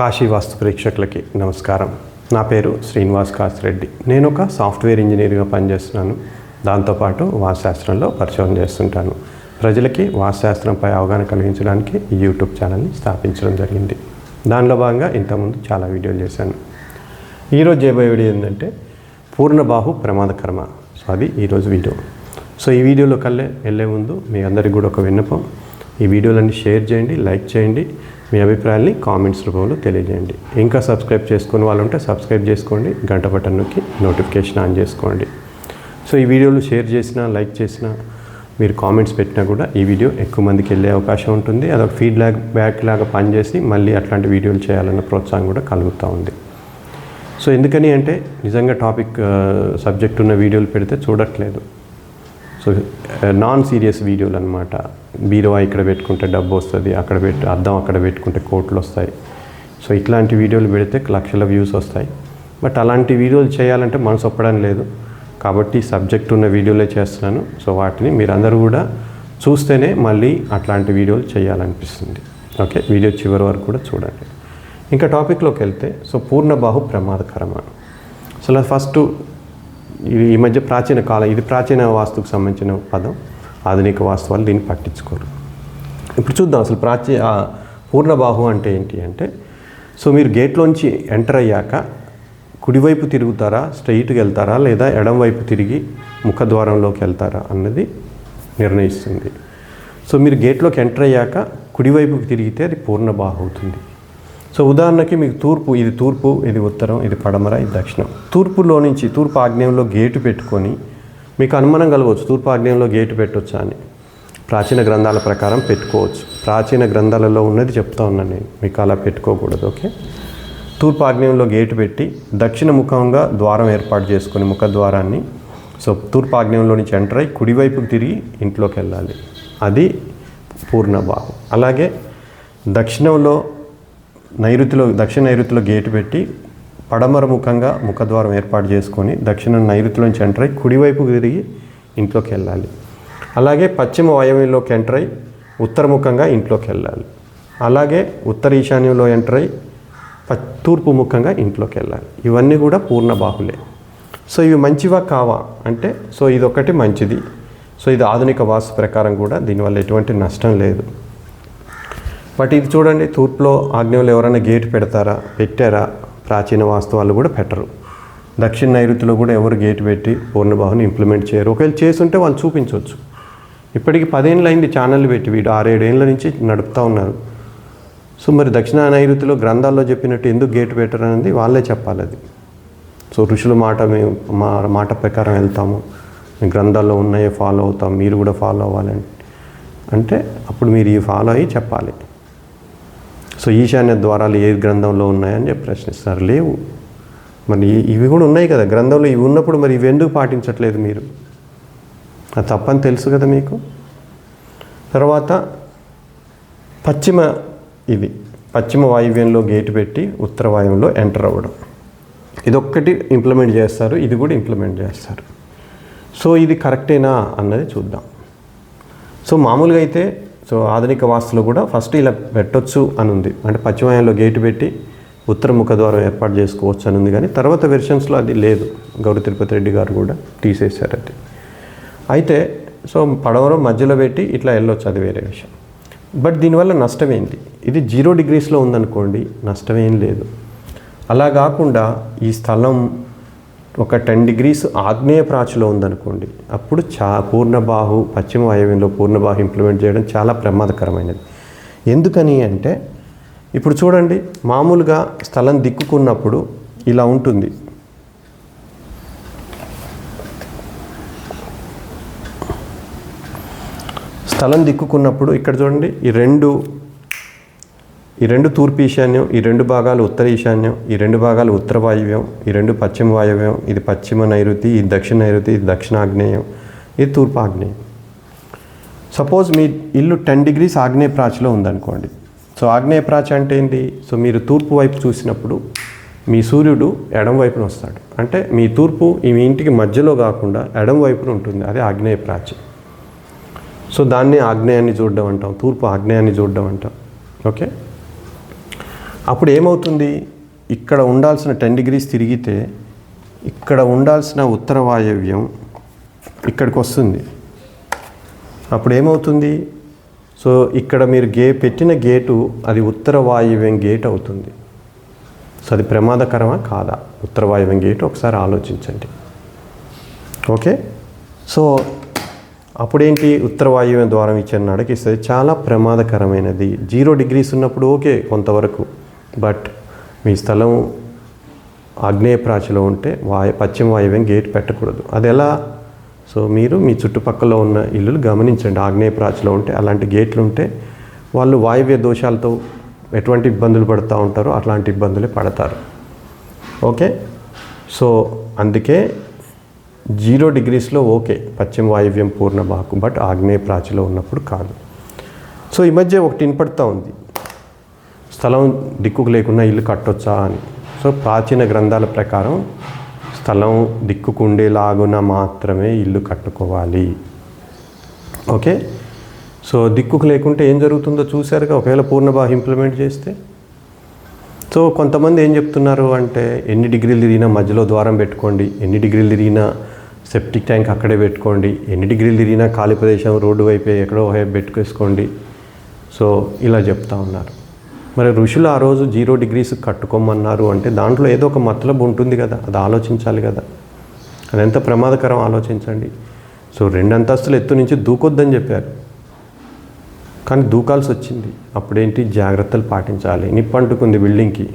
కాశీ వాస్తు ప్రేక్షకులకి నమస్కారం. నా పేరు శ్రీనివాస్ కాసిరెడ్డి. నేను ఒక సాఫ్ట్వేర్ ఇంజనీర్గా పనిచేస్తున్నాను. దాంతోపాటు వాస్తుశాస్త్రంలో పరిశోధన చేస్తుంటాను. ప్రజలకి వాస్తుశాస్త్రంపై అవగాహన కలిగించడానికి ఈ యూట్యూబ్ ఛానల్ని స్థాపించడం జరిగింది. దానిలో భాగంగా ఇంతకుముందు చాలా వీడియోలు చేశాను. ఈరోజు చేయబోయే వీడియో ఏంటంటే పూర్ణబాహు ప్రమాదకరమ సో అది ఈరోజు వీడియో. సో ఈ వీడియోలో కల్లే వెళ్ళే ముందు మీ అందరికి కూడా ఒక విన్నపం. ఈ వీడియోలన్నీ షేర్ చేయండి లైక్ చేయండి. మీ అభిప్రాయాల్ని కామెంట్స్ రూపంలో తెలియజేయండి. ఇంకా సబ్స్క్రైబ్ చేసుకుని వాళ్ళు ఉంటే సబ్స్క్రైబ్ చేసుకోండి గంట బటన్ నొక్కి నోటిఫికేషన్ ఆన్ చేసుకోండి. సో ఈ వీడియోలు షేర్ చేసినా లైక్ చేసినా మీరు కామెంట్స్ పెట్టినా కూడా ఈ వీడియో ఎక్కువ మందికి వెళ్ళే అవకాశం ఉంటుంది. అదొక ఫీడ్బ్యాక్ బ్యాక్ లాగా పనిచేసి మళ్ళీ అట్లాంటి వీడియోలు చేయాలన్న ప్రోత్సాహం కూడా కలుగుతూ ఉంది. సో ఎందుకని అంటే నిజంగా టాపిక్ సబ్జెక్ట్ ఉన్న వీడియోలు పెడితే చూడట్లేదు. సో నాన్ సీరియస్ వీడియోలు అనమాట బీరువా ఇక్కడ పెట్టుకుంటే డబ్బు వస్తుంది అక్కడ పెట్టి అద్దం అక్కడ పెట్టుకుంటే కోట్లు వస్తాయి. సో ఇట్లాంటి వీడియోలు పెడితే లక్షల వ్యూస్ వస్తాయి. బట్ అలాంటి వీడియోలు చేయాలంటే మనసు ఒప్పడం లేదు. కాబట్టి సబ్జెక్ట్ ఉన్న వీడియోలే చేస్తున్నాను. సో వాటిని మీరందరూ కూడా చూస్తేనే మళ్ళీ అట్లాంటి వీడియోలు చేయాలనిపిస్తుంది. ఓకే? వీడియో చివరి వరకు కూడా చూడండి. ఇంకా టాపిక్లోకి వెళ్తే సో పూర్ణబాహు ప్రమాదకరమా? అసలు ఫస్ట్ ఇది ఈ మధ్య ప్రాచీన కాలం ఇది ప్రాచీన వాస్తుకు సంబంధించిన పదం. ఆధునిక వాస్తవాలు దీన్ని పట్టించుకోరు. ఇప్పుడు చూద్దాం అసలు ప్రాచీ పూర్ణబాహు అంటే ఏంటి అంటే సో మీరు గేట్లోంచి ఎంటర్ అయ్యాక కుడివైపు తిరుగుతారా స్ట్రైట్కి వెళ్తారా లేదా ఎడం వైపు తిరిగి ముఖద్వారంలోకి వెళ్తారా అన్నది నిర్ణయిస్తుంది. సో మీరు గేట్లోకి ఎంటర్ అయ్యాక కుడివైపుకి తిరిగితే అది పూర్ణబాహు అవుతుంది. సో ఉదాహరణకి మీకు తూర్పు ఇది తూర్పు ఇది ఉత్తరం ఇది పడమర ఇది దక్షిణం. తూర్పులో నుంచి తూర్పు ఆగ్నేయంలో గేటు పెట్టుకొని మీకు అనుమానం కలగవచ్చు. తూర్పు ఆగ్నేయంలో గేటు పెట్టొచ్చా అని. ప్రాచీన గ్రంథాల ప్రకారం పెట్టుకోవచ్చు. ప్రాచీన గ్రంథాలలో ఉన్నది చెప్తా ఉన్నాను నేను. మీకు అలా పెట్టుకోకూడదు ఓకే? తూర్పు ఆగ్నేయంలో గేటు పెట్టి దక్షిణ ముఖంగా ద్వారం ఏర్పాటు చేసుకుని ముఖ ద్వారాన్ని సో తూర్పు ఆగ్నేయంలో నుంచి ఎంటర్ అయ్యి కుడివైపుకు తిరిగి ఇంట్లోకి వెళ్ళాలి. అది పూర్ణబాహు అలాగే దక్షిణంలో నైరుతిలో దక్షిణ నైరుతిలో గేటు పెట్టి పడమర ముఖంగా ముఖద్వారం ఏర్పాటు చేసుకొని దక్షిణ నైరుతిలోంచి ఎంటర్ అయ్యి కుడివైపుకు తిరిగి ఇంట్లోకి వెళ్ళాలి. అలాగే పశ్చిమ వాయవ్యంలోకి ఎంటర్ అయ్యి ఉత్తరముఖంగా ఇంట్లోకి వెళ్ళాలి. అలాగే ఉత్తర ఈశాన్యంలో ఎంటర్ అయ్యి ప తూర్పు ముఖంగా ఇంట్లోకి వెళ్ళాలి. ఇవన్నీ కూడా పూర్ణ బాహులే. సో ఇవి మంచివా కావా అంటే సో ఇదొకటి మంచిది. సో ఇది ఆధునిక వాస్తు ప్రకారం కూడా దీనివల్ల ఎటువంటి నష్టం లేదు. బట్ ఇది చూడండి తూర్పులో ఆగ్నేయంలో ఎవరైనా గేట్ పెడతారా? పెట్టారా? ప్రాచీన వాస్తవాలు కూడా పెట్టరు. దక్షిణ నైరుతిలో కూడా ఎవరు గేట్ పెట్టి పూర్ణబాహుని ఇంప్లిమెంట్ చేయరు. ఒకవేళ చేసుంటే వాళ్ళు చూపించవచ్చు. ఇప్పటికి పదేళ్ళు అయింది ఛానల్ పెట్టి వీడు ఆరేడేళ్ళ నుంచి నడుపుతూ ఉన్నారు. సో మరి దక్షిణ నైరుతిలో గ్రంథాల్లో చెప్పినట్టు ఎందుకు గేట్ పెట్టరు అనేది వాళ్ళే చెప్పాలి అది. సో ఋషుల మాట మేము మా మాట ప్రకారం వెళ్తాము. గ్రంథాల్లో ఉన్నాయే ఫాలో అవుతాం. మీరు కూడా ఫాలో అవ్వాలని. అంటే అప్పుడు మీరు ఈ ఫాలో అయ్యి చెప్పాలి. సో ఈశాన్య ద్వారాలు ఏ గ్రంథంలో ఉన్నాయని చెప్పి ప్రశ్నిస్తారు. లేవు. మరి ఇవి కూడా ఉన్నాయి కదా. గ్రంథంలో ఇవి ఉన్నప్పుడు మరి ఇవి ఎందుకు పాటించట్లేదు మీరు? అది తప్పని తెలుసు కదా మీకు? తర్వాత పశ్చిమ ఇది పశ్చిమ వాయువ్యంలో గేటు పెట్టి ఉత్తర వాయువ్యంలో ఎంటర్ అవ్వడం. ఇదొక్కటి ఇంప్లిమెంట్ చేస్తారు. ఇది కూడా ఇంప్లిమెంట్ చేస్తారు. సో ఇది కరెక్టేనా అన్నది చూద్దాం. సో మామూలుగా అయితే సో ఆధునిక వాస్తులో కూడా ఫస్ట్ ఇలా పెట్టొచ్చు అని ఉంది అంటే పశ్చిమాయంలో గేటు పెట్టి ఉత్తర ముఖద్వారం ఏర్పాటు చేసుకోవచ్చు అని ఉంది కానీ తర్వాత వెర్షన్స్లో అది లేదు. గౌరీ తిరుపతి రెడ్డి గారు కూడా తీసేశారు అది అయితే సో పడవరం మధ్యలో పెట్టి ఇట్లా వెళ్ళొచ్చు అది వేరే విషయం. బట్ దీనివల్ల నష్టం ఇది జీరో డిగ్రీస్లో ఉందనుకోండి నష్టమేం లేదు. అలా కాకుండా ఈ స్థలం ఒక టెన్ డిగ్రీస్ ఆగ్నేయ ప్రాచులో ఉందనుకోండి అప్పుడు చా పూర్ణబాహు పశ్చిమ వాయువ్యంలో పూర్ణబాహు ఇంప్లిమెంట్ చేయడం చాలా ప్రమాదకరమైనది. ఎందుకని అంటే ఇప్పుడు చూడండి మామూలుగా స్థలం దిక్కుకున్నప్పుడు ఇలా ఉంటుంది. స్థలం దిక్కుకున్నప్పుడు ఇక్కడ చూడండి ఈ రెండు ఈ రెండు తూర్పు ఈశాన్యం ఈ రెండు భాగాలు ఉత్తర ఈశాన్యం ఈ రెండు భాగాలు ఉత్తర వాయువ్యం ఈ రెండు పశ్చిమ వాయువ్యం ఇది పశ్చిమ నైరుతి ఇది దక్షిణ నైరుతి ఇది దక్షిణ ఆగ్నేయం ఇది తూర్పు ఆగ్నేయం. సపోజ్ మీ ఇల్లు టెన్ డిగ్రీస్ ఆగ్నేయ ప్రాచ్లో ఉందనుకోండి. సో ఆగ్నేయ ప్రాచ అంటే ఏంటి? సో మీరు తూర్పు వైపు చూసినప్పుడు మీ సూర్యుడు ఎడం వైపున వస్తాడు. అంటే మీ తూర్పు ఈ మీ ఇంటికి మధ్యలో కాకుండా ఎడం వైపున ఉంటుంది. అది ఆగ్నేయ ప్రాచి సో దాన్ని ఆగ్నేయాన్ని చూడడం అంటాం తూర్పు ఆగ్నేయాన్ని చూడడం అంటాం. ఓకే? అప్పుడు ఏమవుతుంది? ఇక్కడ ఉండాల్సిన టెన్ డిగ్రీస్ తిరిగితే ఇక్కడ ఉండాల్సిన ఉత్తర వాయవ్యం ఇక్కడికి వస్తుంది. అప్పుడు ఏమవుతుంది? సో ఇక్కడ మీరు గే పెట్టిన గేటు అది ఉత్తర వాయువ్యం గేట్ అవుతుంది. సో అది ప్రమాదకరమా? కాదా? ఉత్తర వాయువ్యం గేటు ఒకసారి ఆలోచించండి. ఓకే? సో అప్పుడేంటి? ఉత్తర వాయువ్యం ద్వారం ఇచ్చిన నడకిస్తుంది చాలా ప్రమాదకరమైనది. జీరో డిగ్రీస్ ఉన్నప్పుడు ఓకే కొంతవరకు. బట్ మీ స్థలం ఆగ్నేయ ప్రాచిలో ఉంటే వాయు పశ్చిమ వాయువ్యం గేట్ పెట్టకూడదు. అది ఎలా? సో మీరు మీ చుట్టుపక్కల ఉన్న ఇల్లులు గమనించండి. ఆగ్నేయ ప్రాచిలో ఉంటే అలాంటి గేట్లు ఉంటే వాళ్ళు వాయువ్య దోషాలతో ఎటువంటి ఇబ్బందులు పడుతూ ఉంటారో అట్లాంటి ఇబ్బందులే పడతారు. ఓకే? సో అందుకే జీరో డిగ్రీస్లో ఓకే. పశ్చిమ వాయువ్యం పూర్ణ బాకు బట్ ఆగ్నేయ ప్రాచిలో ఉన్నప్పుడు కాదు. సో ఈ మధ్య ఒకటి వినపడుతూ ఉంది. స్థలం దిక్కుకు లేకుండా ఇల్లు కట్టొచ్చా అని. సో ప్రాచీన గ్రంథాల ప్రకారం స్థలం దిక్కుకు ఉండేలాగున మాత్రమే ఇల్లు కట్టుకోవాలి. ఓకే? సో దిక్కుకు లేకుంటే ఏం జరుగుతుందో చూశారుగా? ఒకవేళ పూర్ణబాహ ఇంప్లిమెంట్ చేస్తే? సో కొంతమంది ఏం చెప్తున్నారు అంటే ఎన్ని డిగ్రీలు తిరిగినా మధ్యలో ద్వారం పెట్టుకోండి ఎన్ని డిగ్రీలు తిరిగినా సెప్టిక్ ట్యాంక్ అక్కడే పెట్టుకోండి ఎన్ని డిగ్రీలు తిరిగినా ఖాళీ ప్రదేశం రోడ్డు వైపే ఎక్కడో వైపు పెట్టుకేసుకోండి సో ఇలా చెప్తా ఉన్నారు. మరి ఋషులు ఆ రోజు జీరో డిగ్రీస్ కట్టుకోమన్నారు అంటే దాంట్లో ఏదో ఒక మతలబు ఉంటుంది కదా అది ఆలోచించాలి కదా. అది ఎంత ప్రమాదకరం ఆలోచించండి. సో రెండు అంతస్తులు ఎత్తు నుంచి దూకొద్దని చెప్పారు. కానీ దూకాల్సి వచ్చింది అప్పుడేంటి? జాగ్రత్తలు పాటించాలి. నిప్పు అంటుకుంది బిల్డింగ్కి.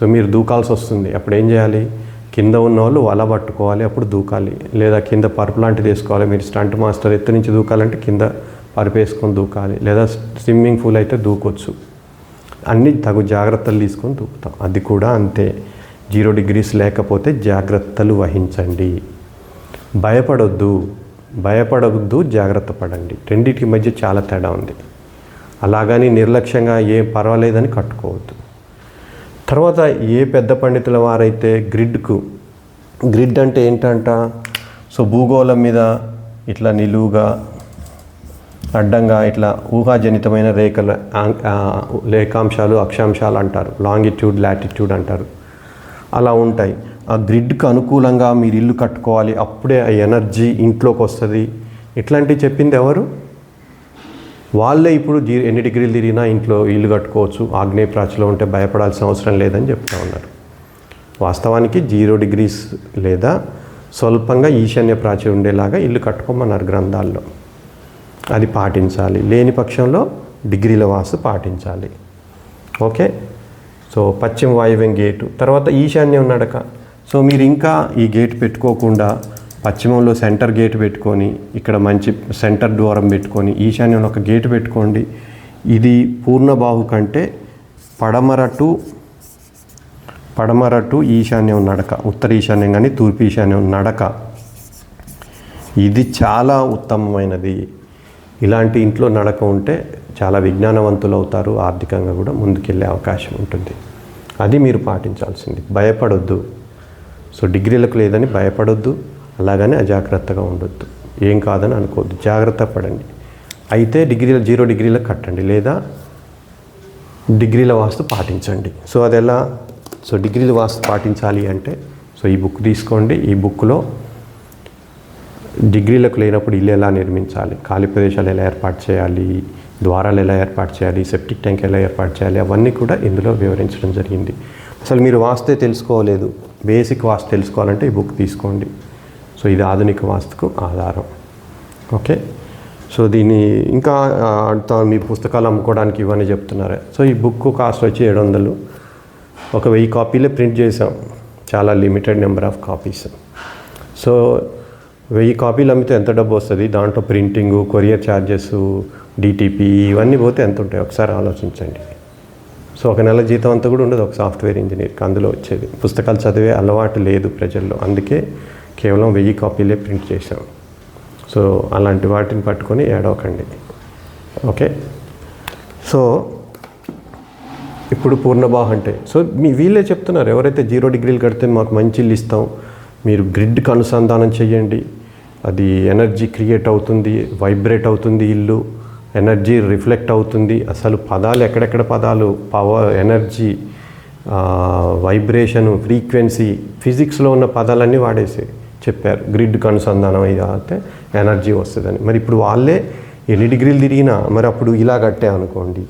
సో మీరు దూకాల్సి వస్తుంది అప్పుడు ఏం చేయాలి? కింద ఉన్న వాళ్ళు వల పట్టుకోవాలి అప్పుడు దూకాలి. లేదా కింద పరుపు లాంటిది వేసుకోవాలి. మీరు స్టంట్ మాస్టర్ ఎత్తు నుంచి దూకాలంటే కింద పరుపు వేసుకొని దూకాలి. లేదా స్విమ్మింగ్ పూల్ అయితే దూకొచ్చు. అన్ని తగు జాగ్రత్తలు తీసుకొని దూకుతాం అది కూడా అంతే. జీరో డిగ్రీస్ లేకపోతే జాగ్రత్తలు వహించండి. భయపడొద్దు. భయపడవద్దు జాగ్రత్త పడండి. రెండింటి మధ్య చాలా తేడా ఉంది. అలాగని నిర్లక్ష్యంగా ఏం పర్వాలేదని కట్టుకోవద్దు. తర్వాత ఏ పెద్ద పండితుల వారైతే గ్రిడ్కు గ్రిడ్ అంటే ఏంటంట? సో భూగోళం మీద ఇట్లా నిలువుగా అడ్డంగా ఇట్లా ఊహాజనితమైన రేఖల లేఖాంశాలు రేఖాంశాలు అక్షాంశాలు అంటారు. లాంగిట్యూడ్ లాటిట్యూడ్ అంటారు. అలా ఉంటాయి. ఆ గ్రిడ్కి అనుకూలంగా మీరు ఇల్లు కట్టుకోవాలి. అప్పుడే ఆ ఎనర్జీ ఇంట్లోకి వస్తుంది. ఇట్లాంటివి చెప్పింది ఎవరు? వాళ్ళే ఇప్పుడు జీ ఎన్ని డిగ్రీలు తిరిగినా ఇంట్లో ఇల్లు కట్టుకోవచ్చు. ఆగ్నేయ ప్రాచులో ఉంటే భయపడాల్సిన అవసరం లేదని చెప్తా ఉన్నారు. వాస్తవానికి జీరో డిగ్రీస్ లేదా స్వల్పంగా ఈశాన్య ప్రాచి ఉండేలాగా ఇల్లు కట్టుకోమన్నారు గ్రంథాల్లో. అది పాటించాలి. లేని పక్షంలో డిగ్రీల వాసు పాటించాలి. ఓకే? సో పశ్చిమ వాయువ్యం గేటు. తర్వాత ఈశాన్యం నడక. సో మీరు ఇంకా ఈ గేట్ పెట్టుకోకుండా పశ్చిమంలో సెంటర్ గేట్ పెట్టుకొని ఇక్కడ మంచి సెంటర్ ద్వారం పెట్టుకొని ఈశాన్యంలో ఒక గేట్ పెట్టుకోండి. ఇది పూర్ణబాహు కంటే పడమర టు పడమర టు ఈశాన్యం నడక. ఉత్తర ఈశాన్యం కానీ తూర్పు ఈశాన్యం నడక. ఇది చాలా ఉత్తమమైనది. ఇలాంటి ఇంట్లో నడక ఉంటే చాలా విజ్ఞానవంతులు అవుతారు ఆర్థికంగా కూడా ముందుకెళ్ళే అవకాశం ఉంటుంది. అది మీరు పాటించాల్సింది. భయపడొద్దు. సో డిగ్రీలకు లేదని భయపడొద్దు. అలాగని అజాగ్రత్తగా ఉండొద్దు. ఏం కాదని అనుకోవద్దు. జాగ్రత్త పడండి. అయితే డిగ్రీల జీరో డిగ్రీలకు కట్టండి. లేదా డిగ్రీల వాస్తు పాటించండి. సో అది ఎలా? సో డిగ్రీల వాస్తు పాటించాలి అంటే సో ఈ బుక్ తీసుకోండి. ఈ బుక్లో డిగ్రీలకు లేనప్పుడు ఇల్లు ఎలా నిర్మించాలి? ఖాళీ ప్రదేశాలు ఎలా ఏర్పాటు చేయాలి? ద్వారాలు ఎలా ఏర్పాటు చేయాలి? సెప్టిక్ ట్యాంక్ ఎలా ఏర్పాటు చేయాలి? అవన్నీ కూడా ఇందులో వివరించడం జరిగింది. అసలు మీరు వాస్తే తెలుసుకోలేదు. బేసిక్ వాస్తు తెలుసుకోవాలంటే ఈ బుక్ తీసుకోండి. సో ఇది ఆధునిక వాస్తుకు ఆధారం. ఓకే? సో దీన్ని ఇంకా మీ పుస్తకాలు అమ్ముకోవడానికి ఇవన్నీ చెప్తున్నారు. సో ఈ బుక్ కాస్ట్ వచ్చి ఏడు వందలు ఒక వెయ్యి కాపీలే ప్రింట్ చేసాం చాలా limited number of copies. So వెయ్యి కాపీలు అమ్మితే ఎంత డబ్బు వస్తుంది? దాంట్లో ప్రింటింగు కొరియర్ ఛార్జెస్ డిటిపి ఇవన్నీ పోతే ఎంత ఉంటాయి? ఒకసారి ఆలోచించండి. సో ఒక నెల జీతం అంతా కూడా ఉండదు ఒక సాఫ్ట్వేర్ ఇంజనీర్కి అందులో వచ్చేది. పుస్తకాలు చదివే అలవాటు లేదు ప్రజల్లో. అందుకే కేవలం వెయ్యి కాపీలే ప్రింట్ చేశాం. సో అలాంటి వాటిని పట్టుకొని ఏడవకండి. ఓకే? సో ఇప్పుడు పూర్ణబాహ అంటే సో మీ వీళ్ళే చెప్తున్నారు ఎవరైతే జీరో డిగ్రీలు కడితే మాకు మంచి ఇల్లు ఇస్తాం మీరు గ్రిడ్కి అనుసంధానం చేయండి. అది ఎనర్జీ క్రియేట్ అవుతుంది వైబ్రేట్ అవుతుంది ఇల్లు ఎనర్జీ రిఫ్లెక్ట్ అవుతుంది. అసలు పదాలు ఎక్కడెక్కడ పదాలు? పవర్ ఎనర్జీ వైబ్రేషను ఫ్రీక్వెన్సీ ఫిజిక్స్లో ఉన్న పదాలన్నీ వాడేసి చెప్పారు. గ్రిడ్కి అనుసంధానం అయితే ఎనర్జీ వస్తుందని. మరి ఇప్పుడు వాళ్ళే ఎన్ని డిగ్రీలు తిరిగినా మరి అప్పుడు ఇలా కట్టే అనుకోండి.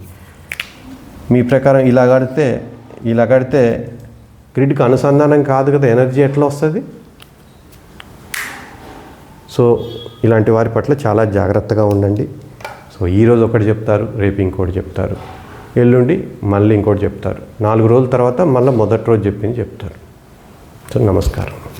మీ ప్రకారం ఇలా కడితే ఇలా కడితే గ్రిడ్కి అనుసంధానం కాదు కదా ఎనర్జీ ఎట్లా వస్తుంది? సో ఇలాంటి వారి పట్ల చాలా జాగ్రత్తగా ఉండండి. సో ఈరోజు ఒకటి చెప్తారు రేపు ఇంకోటి చెప్తారు. ఎల్లుండి మళ్ళీ ఇంకోటి చెప్తారు. నాలుగు రోజుల తర్వాత మళ్ళీ మొదటి రోజు చెప్పింది చెప్తారు. సో నమస్కారం.